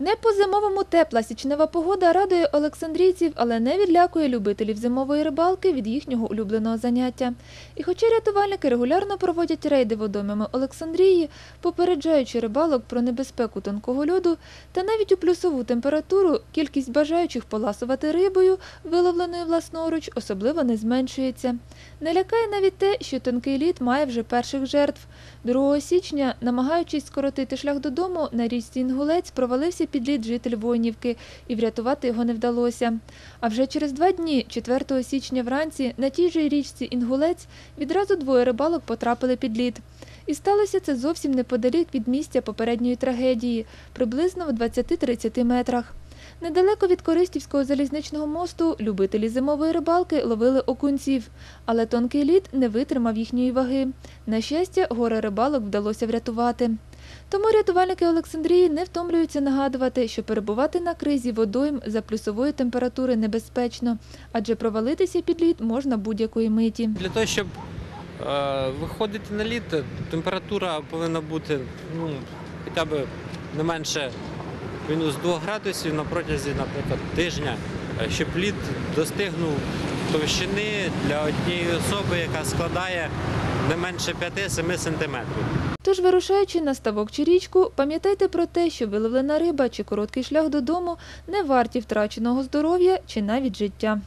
Не по-зимовому тепла січнева погода радує олександрійців, але не відлякує любителів зимової рибалки від їхнього улюбленого заняття. І хоча рятувальники регулярно проводять рейди водоймами Олександрії, попереджаючи рибалок про небезпеку тонкого льоду, та навіть у плюсову температуру кількість бажаючих поласувати рибою, виловленою власноруч, особливо не зменшується. Не лякає навіть те, що тонкий лід має вже перших жертв. 2 січня, намагаючись скоротити шлях додому, на річці Інгулець провалився під лід житель Войнівки, і врятувати його не вдалося. А вже через два дні, 4 січня вранці, на тій же річці Інгулець відразу двоє рибалок потрапили під лід. І сталося це зовсім неподалік від місця попередньої трагедії, приблизно в 20-30 метрах. Недалеко від Користівського залізничного мосту любителі зимової рибалки ловили окунців, але тонкий лід не витримав їхньої ваги. На щастя, горе рибалок вдалося врятувати. Тому рятувальники Олександрії не втомлюються нагадувати, що перебувати на кризі водойм за плюсової температури небезпечно, адже провалитися під лід можна будь-якої миті. Для того, щоб е, виходити на лід, температура повинна бути ну, хоча б не менше мінус 2 градусів на протязі, наприклад, тижня, е, щоб лід достигнув товщини для однієї особи, яка складає не менше 5-7 сантиметрів. Тож, вирушаючи на ставок чи річку, пам'ятайте про те, що виловлена риба чи короткий шлях додому не варті втраченого здоров'я чи навіть життя.